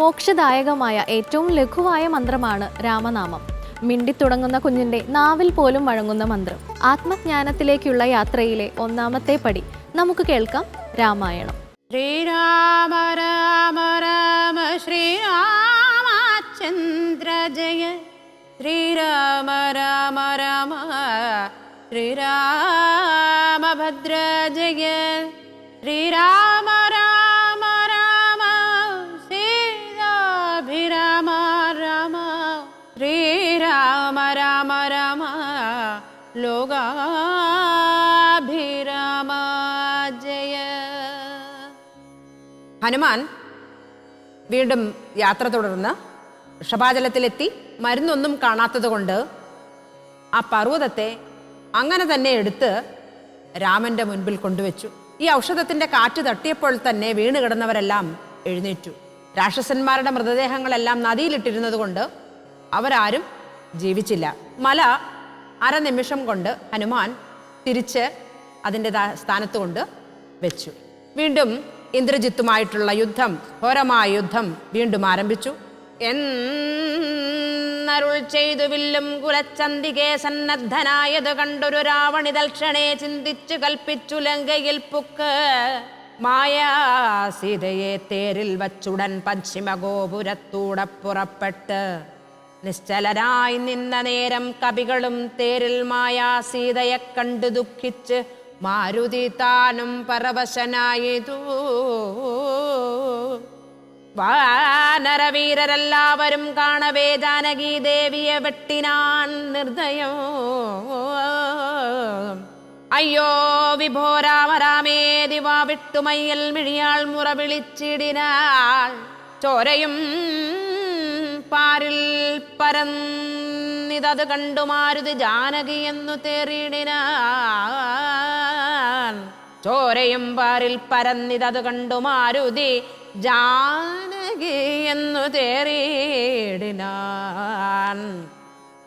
മോക്ഷദായകമായ ഏറ്റവും ലഘുവായ മന്ത്രമാണ് രാമനാമം. മിണ്ടിത്തുടങ്ങുന്ന കുഞ്ഞിന്റെ നാവിൽ പോലും വഴങ്ങുന്ന മന്ത്രം. ആത്മജ്ഞാനത്തിലേക്കുള്ള യാത്രയിലെ ഒന്നാമത്തെ പടി. നമുക്ക് കേൾക്കാം രാമായണം. ശ്രീരാമ രാമ രാമ ശ്രീരാമചന്ദ്ര ജയ. ശ്രീരാമ രാമ രാമ ശ്രീരാമഭദ്ര ജയ. ജയ ഹനുമാൻ വീണ്ടും യാത്ര തുടർന്ന് ഋഷഭാചലത്തിലെത്തി മരുന്നൊന്നും കാണാത്തതുകൊണ്ട് ആ പർവതത്തെ അങ്ങനെ തന്നെ എടുത്ത് രാമന്റെ മുൻപിൽ കൊണ്ടുവച്ചു. ഈ ഔഷധത്തിന്റെ കാറ്റ് തട്ടിയപ്പോൾ തന്നെ വീണ് കിടന്നവരെല്ലാം എഴുന്നേറ്റു. രാക്ഷസന്മാരുടെ മൃതദേഹങ്ങളെല്ലാം നദിയിലിട്ടിരുന്നത് കൊണ്ട് അവരാരും ജീവിച്ചില്ല. മല അരനിമിഷം കൊണ്ട് ഹനുമാൻ തിരിച്ച് അതിന്റെ സ്ഥാനത്ത് കൊണ്ട് വെച്ചു. വീണ്ടും ഇന്ദ്രജിത്തുമായിട്ടുള്ള യുദ്ധം ഘോരമായ യുദ്ധം വീണ്ടും ആരംഭിച്ചു. എന്നരുൾ ചെയ്തു വില്ലും കുലച്ചന്തികേ സന്നദ്ധനായത് കണ്ടൊരു രാവണി തൽക്ഷണേ ചിന്തിച്ചു കൽപ്പിച്ചു ലങ്കയിൽ പുക്ക്. മായാ സീതയെ തേരിൽ വച്ചുടൻ പശ്ചിമഗോപുരത്തൂടെ പുറപ്പെട്ട് നിശ്ചലനായി നിന്ന നേരം കവികളും തേരിൽ മായാ സീതയെ കണ്ടു ദുഃഖിച്ച് മാരുതി താനും പരവശനായതു. വാനരവീരരെല്ലാവരും കാണവേ ജാനകി ദേവിയെ വെട്ടിനാൻ നിർദ്ദയോ. അയ്യോ വിഭോ രാമരാമേ ദിവാ വിട്ടുമയ്യൽ മിഴിയാൾ മുറ വിളിച്ചിടിനാൾ ചോരയും പാരിൽ പരന്നിതത് കണ്ടു മാരുതി ജാനകി എന്നു തേറിയിടിനാൻ ചോരയും പാരിൽ പരന്നിതത് കണ്ടു മാരുതി ജാനകി എന്നു തേറിയിടിനാൻ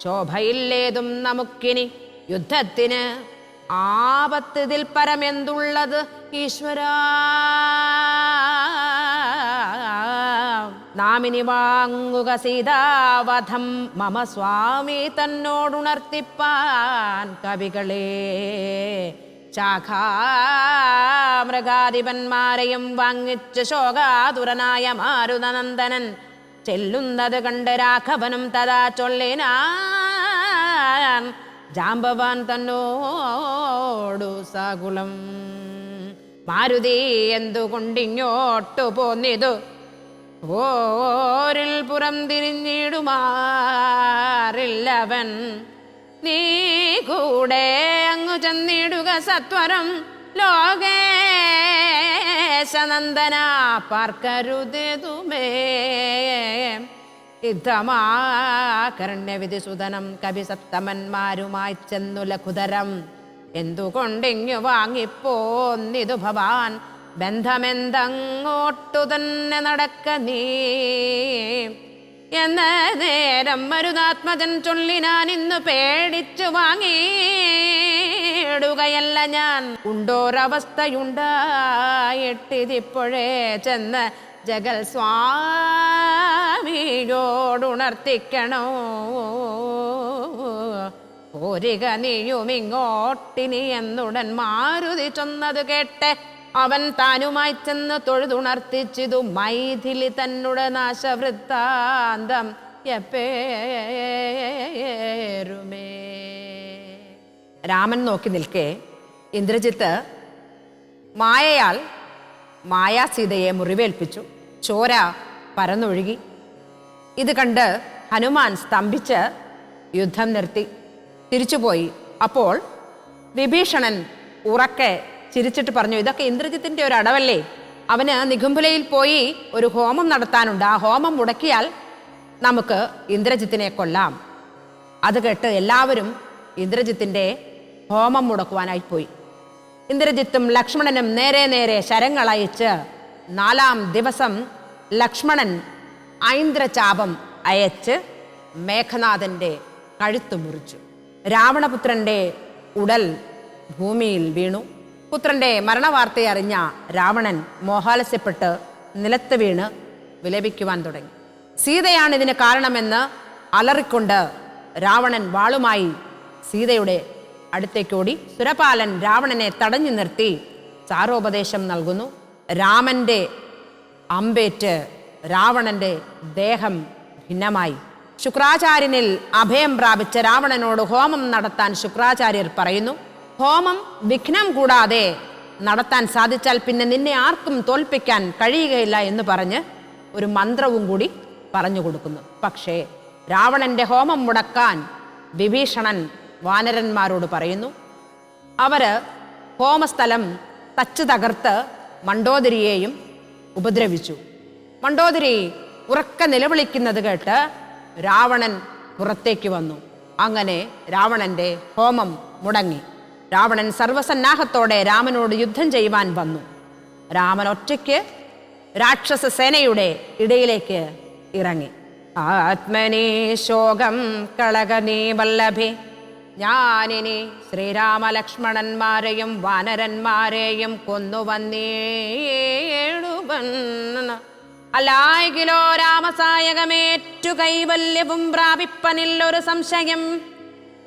ശോഭയില്ലേതും നമുക്കിനി യുദ്ധത്തിന് ആപത്തിതിൽ പരമെന്തുള്ളത് ഈശ്വര? നാമിനി വാങ്ങുക സീതാവധം. മമ സ്വാമി തന്നോടുണർത്തിപ്പാൻ കവികളെ. ശാഖാമൃഗാധിപന്മാരെയും വാങ്ങിച്ച് ശോകാതുരനായ മാരുതനന്ദനൻ ചെല്ലുന്നത് കണ്ട് രാഘവനും തഥാ ചൊല്ലിനാൻ ജാമ്പവാൻ തന്നോടു സകുളം മാരുതി എന്തുകൊണ്ടിങ്ങോട്ടു പോന്നിതു? ഓരിൽ പുറം തിരിഞ്ഞിടുമാറില്ലവൻ. നീ കൂടെ അങ്ങു ചെന്നിടുക സത്വരം. ലോകേശനന്ദന പാർക്കരുതേതുമേ. യുദ്ധമാകരണ്യവിധിസുതനം കവി സത്തമന്മാരുമായി ചെന്നു ലഘുതരം എന്തുകൊണ്ടിങ്ങു വാങ്ങിപ്പോന്നിതു ഭവാൻ? ബന്ധമെന്തങ്ങോട്ടു തന്നെ നടക്ക നീ? എന്ന നേരം മരുതാത്മജൻ ചൊല്ലി ഞാൻ ഇന്ന് പേടിച്ചു വാങ്ങിയിടുകയല്ല ഞാൻ. ഉണ്ടോരവസ്ഥയുണ്ടായിട്ടിതിപ്പോഴേ ചെന്ന് ജഗൽ സ്വാമിയോടുണർത്തിക്കണോ? ഓരിക നീയുമിങ്ങോട്ടിനി എന്നുടൻ മാരുതി ചൊന്നത് കേട്ടെ അവൻ താനുമായി ചെന്ന് തൊഴുതുണർത്തിച്ചിതു മൈഥിലി തന്നുടെ നാശവൃത്താന്തം. എപ്പേരുമേ രാമൻ നോക്കി നിൽക്കേ. ഇന്ദ്രജിത്ത് മായയാൽ മായാസീതയെ മുറിവേൽപ്പിച്ചു. ചോര പരന്നൊഴുകി. ഇത് കണ്ട് ഹനുമാൻ സ്തംഭിച്ച് യുദ്ധം നിർത്തി. തിരിച്ചുപോയി. അപ്പോൾ വിഭീഷണൻ ഉറക്കെ ചിരിച്ചിട്ട് പറഞ്ഞു ഇതൊക്കെ ഇന്ദ്രജിത്തിന്റെ ഒരു അടവല്ലേ? അവന് നിഘുംബലയിൽ പോയി ഒരു ഹോമം നടത്താനുണ്ട്. ആ ഹോമം മുടക്കിയാൽ നമുക്ക് ഇന്ദ്രജിത്തിനെ കൊല്ലാം. അത് കേട്ട് എല്ലാവരും ഇന്ദ്രജിത്തിന്റെ ഹോമം മുടക്കുവാനായി പോയി. ഇന്ദ്രജിത്തും ലക്ഷ്മണനും നേരെ നേരെ ശരങ്ങളയച്ച് നാലാം ദിവസം ലക്ഷ്മണൻ ഐന്ദ്രചാപം അയച്ച് മേഘനാഥന്റെ കഴുത്ത് മുറിച്ചു. രാവണപുത്രന്റെ ഉടൽ ഭൂമിയിൽ വീണു. പുത്രന്റെ മരണവാർത്തയെ അറിഞ്ഞ രാവണൻ മോഹാലസ്യപ്പെട്ട് നിലത്ത് വീണ് വിലപിക്കുവാൻ തുടങ്ങി. സീതയാണ് ഇതിന് കാരണമെന്ന് അലറിക്കൊണ്ട് രാവണൻ വാളുമായി സീതയുടെ അടുത്തേക്കോടി. സുരപാലൻ രാവണനെ തടഞ്ഞു നിർത്തി ചാരോപദേശം നൽകുന്നു. രാമന്റെ അമ്പേറ്റ് രാവണന്റെ ദേഹം ഭിന്നമായി. ശുക്രാചാര്യനിൽ അഭയം പ്രാപിച്ച രാവണനോട് ഹോമം നടത്താൻ ശുക്രാചാര്യർ പറയുന്നു. ഹോമം വിഘ്നം കൂടാതെ നടത്താൻ സാധിച്ചാൽ പിന്നെ നിന്നെ ആർക്കും തോൽപ്പിക്കാൻ കഴിയുകയില്ല എന്ന് പറഞ്ഞ് ഒരു മന്ത്രവും കൂടി പറഞ്ഞു കൊടുക്കുന്നു. പക്ഷേ രാവണന്റെ ഹോമം മുടക്കാൻ വിഭീഷണൻ വാനരന്മാരോട് പറയുന്നു അവർ ഹോമസ്ഥലം തച്ചു തകർത്ത് മണ്ടോദരിയെയും ഉപദ്രവിച്ചു. മണ്ടോദരി ഉറക്ക നിലവിളിക്കുന്നത് കേട്ട് രാവണൻ പുറത്തേക്ക് വന്നു. അങ്ങനെ രാവണന്റെ ഹോമം മുടങ്ങി. രാവണൻ സർവസന്നാഹത്തോടെ രാമനോട് യുദ്ധം ചെയ്യുവാൻ വന്നു. രാമൻ ഒറ്റയ്ക്ക് രാക്ഷസ സേനയുടെ ഇടയിലേക്ക് ഇറങ്ങി. ആത്മനീ ശോകം കളകനീ വല്ലഭി. ഞാനിനി ശ്രീരാമലക്ഷ്മണന്മാരെയും വാനരന്മാരെയും കൊന്നു വന്നേടുവൻ അല്ലായികിലോ രാമസായകമേറ്റു കൈവല്യവും ഒരു സംശയം.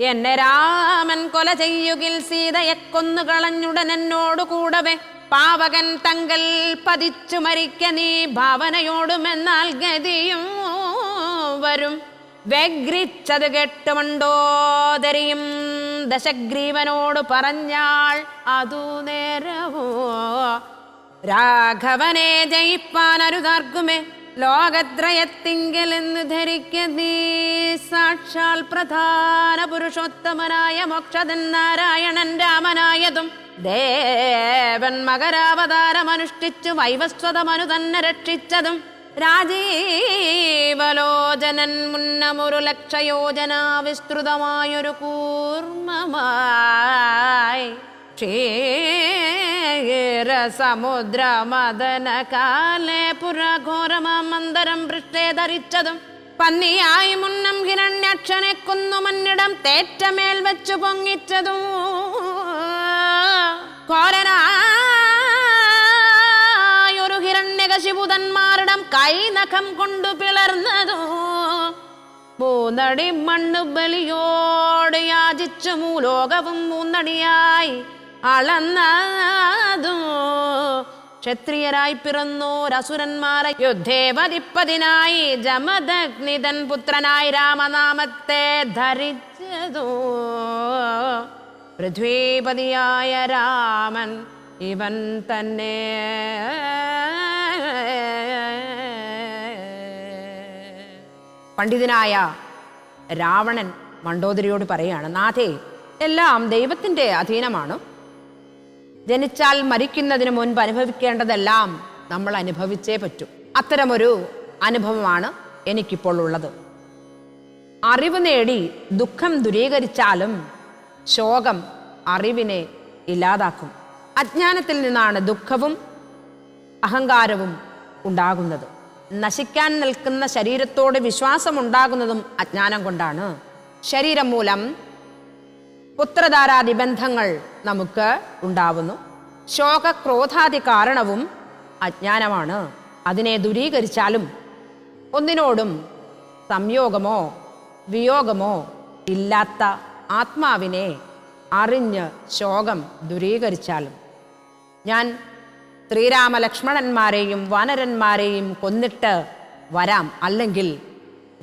എന്നെ രാമൻ കൊല ചെയ്യുകിൽ സീതയെ കൊന്നു കളഞ്ഞുടൻ കൂടവെ. പാവകൻ തങ്കൽ പതിച്ചു മരിക്ക നീ ഭാവനയോടുമെന്നാൽ ഗതിയും വരും. വ്യഗ്രിച്ചത് കെട്ടുമണ്ടോദരിയും ദശഗ്രീവനോട് പറഞ്ഞാൾ അതു നേരവോ രാഘവനെ ജയിപ്പാൻ അരുതാർക്കുമേ ലോകത്രയത്തിങ്കൽ എന്ന് ധരിക്ക സാക്ഷാൽ പ്രധാന പുരുഷോത്തമനായ മോക്ഷതൻ നാരായണൻ രാമനായതും ദേവൻ മകരാവതാരമനുഷ്ഠിച്ചു വൈവസ്വതമനു തന്നെ രക്ഷിച്ചതും രാജീവലോചനൻ മുന്നമൊരു ലക്ഷയോജന വിസ്തൃതമായൊരു കൂർമ്മമായി ക്ഷീരസമുദ്ര മദന കാലേ പുരഘോരമന്തരം പൃഷ്ഠേ ധരിച്ചതും. പന്നിയായി മുന്നം ഹിരണ്യക്ഷനെ കൊന്നു മന്നിടം തേറ്റമേൽ വെച്ചു പൊങ്ങിച്ചതും. കോരനായൊരു ഹിരണ്യകശിപുതന്മാരിടം കൈനഖം കൊണ്ടു പിളർന്നതോ. മൂന്നടി മണ്ണു ബലിയോട് യാചിച്ചു മൂലോകവും മൂന്നടിയായി. അളന്നതോ? ക്ഷത്രിയരായി പിറന്നോരസുരന്മാരെ യുദ്ധേ വധിപ്പതിനായി ജമദഗ്നിതൻ പുത്രനായി രാമനാമത്തെ ധരിച്ചതോ? പൃഥ്വീപതിയായ രാമൻ ഇവൻ തന്നെ. പണ്ഡിതനായ രാവണൻ മണ്ടോദരിയോട് പറയാണ് നാഥേ എല്ലാം ദൈവത്തിന്റെ അധീനമാണ്. ജനിച്ചാൽ മരിക്കുന്നതിന് മുൻപ് അനുഭവിക്കേണ്ടതെല്ലാം നമ്മൾ അനുഭവിച്ചേ പറ്റൂ. അത്തരമൊരു അനുഭവമാണ് എനിക്കിപ്പോൾ ഉള്ളത്. അറിവ് നേടി ദുഃഖം ദുരീകരിച്ചാലും ശോകം അറിവിനെ ഇല്ലാതാക്കും. അജ്ഞാനത്തിൽ നിന്നാണ് ദുഃഖവും അഹങ്കാരവും ഉണ്ടാകുന്നത്. നശിക്കാൻ നിൽക്കുന്ന ശരീരത്തോട് വിശ്വാസമുണ്ടാകുന്നതും അജ്ഞാനം കൊണ്ടാണ്. ശരീരം മൂലം പുത്രധാരാദി ബന്ധങ്ങൾ നമുക്ക് ഉണ്ടാവുന്നു. ശോകക്രോധാദി കാരണവും അജ്ഞാനമാണ്. അതിനെ ദൂരീകരിച്ചാലും ഒന്നിനോടും സംയോഗമോ വിയോഗമോ ഇല്ലാത്ത ആത്മാവിനെ അറിഞ്ഞ് ശോകം ദുരീകരിച്ചാലും. ഞാൻ ശ്രീരാമലക്ഷ്മണന്മാരെയും വാനരന്മാരെയും കൊന്നിട്ട് വരാം. അല്ലെങ്കിൽ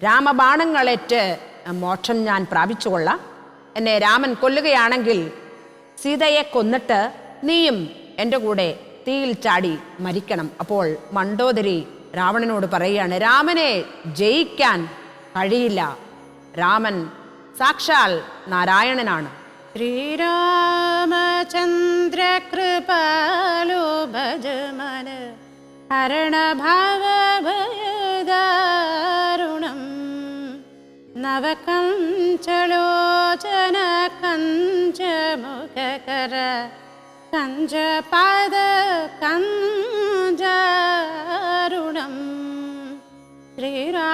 രാമബാണങ്ങളേറ്റ് മോക്ഷം ഞാൻ പ്രാപിച്ചുകൊള്ളാം. എന്നെ രാമൻ കൊല്ലുകയാണെങ്കിൽ സീതയെ കൊന്നിട്ട് നീയും എന്റെ കൂടെ തീയിൽ ചാടി മരിക്കണം. അപ്പോൾ മണ്ടോദരി രാവണനോട് പറയുകയാണ് രാമനെ ജയിക്കാൻ കഴിയില്ല. രാമൻ സാക്ഷാൽ നാരായണനാണ്. ശ്രീരാമചന്ദ്ര കൃപാലോ ഭജമന ഹരണഭാവഭയദാരുണം നവകോചന കഞ്ചമുഖകര കഞ്ചപാദ കഞ്ചരുണം. ശ്രീരാ